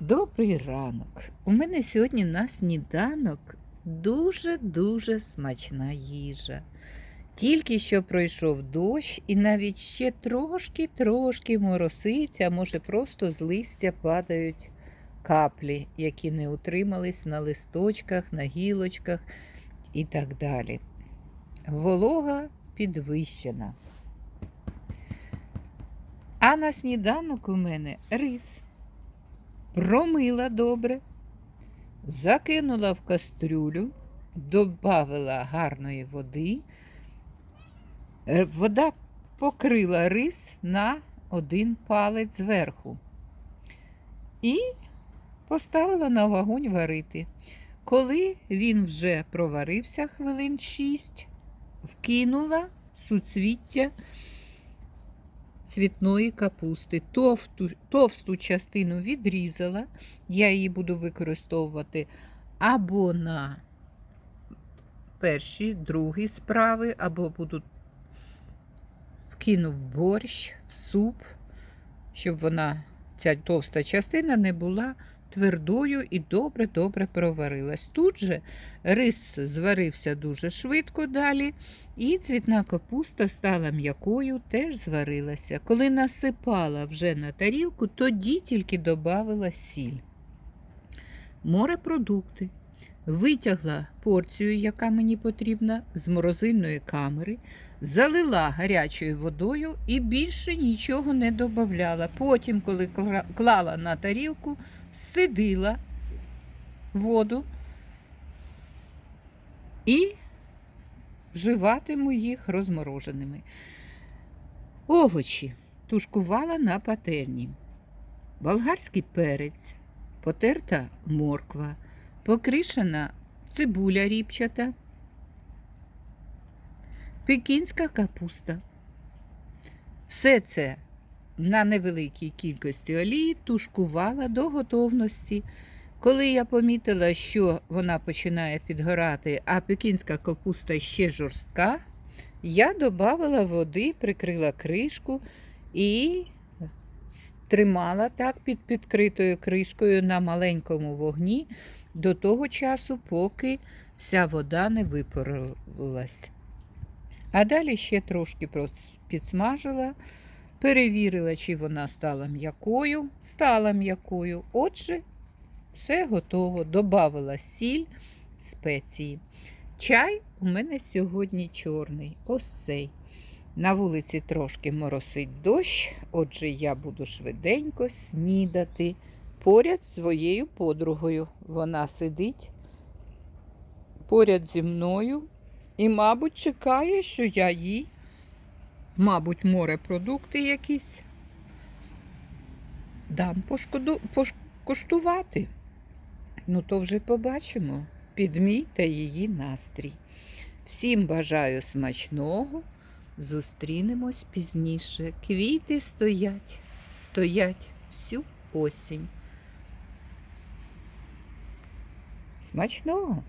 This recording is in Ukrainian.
Добрий ранок. У мене сьогодні на сніданок дуже-дуже смачна їжа. Тільки що пройшов дощ, і навіть ще трошки-трошки мороситься, а може просто з листя падають каплі, які не утримались на листочках, на гілочках і так далі. Волога підвищена. А на сніданок у мене рис промила добре, закинула в кастрюлю, додавила гарної води. Е, Вода покрила рис на один палець зверху. І поставила на вогонь варити. Коли він вже проварився хвилин шість, вкинула суцвіття цвітної капусти. Товсту, товсту частину відрізала. Я її буду використовувати або на перші, другі справи, або буду вкину в борщ, в суп, щоб вона, ця товста частина не була твердою і добре-добре проварилась. Тут же рис зварився дуже швидко далі. І цвітна капуста стала м'якою, теж зварилася. Коли насипала вже на тарілку, тоді тільки додавила сіль. Морепродукти. Витягла порцію, яка мені потрібна, з морозильної камери, залила гарячою водою і більше нічого не додавала. Потім, коли клала на тарілку, сидила воду і вживатиму їх розмороженими. Овочі тушкувала на пательні. Болгарський перець, потерта морква, покришена цибуля ріпчата, пекінська капуста. Все це на невеликій кількості олії тушкувала до готовності. Коли я помітила, що вона починає підгорати, а пекінська капуста ще жорстка, я додавала води, прикрила кришку і тримала так під підкритою кришкою на маленькому вогні до того часу, поки вся вода не випарилась. А далі ще трошки підсмажила, перевірила, чи вона стала м'якою. Стала м'якою. Отже, все готово. Добавила сіль, спеції. Чай у мене сьогодні чорний, ось цей. На вулиці трошки моросить дощ, отже, я буду швиденько снідати поряд з своєю подругою. Вона сидить поряд зі мною і, мабуть, чекає, що я їй, мабуть, морепродукти якісь дам пошкоду, поштувати. Ну, то вже побачимо. Під мій та її настрій. Всім бажаю смачного. Зустрінемось пізніше. Квіти стоять, стоять всю осінь. Смачного!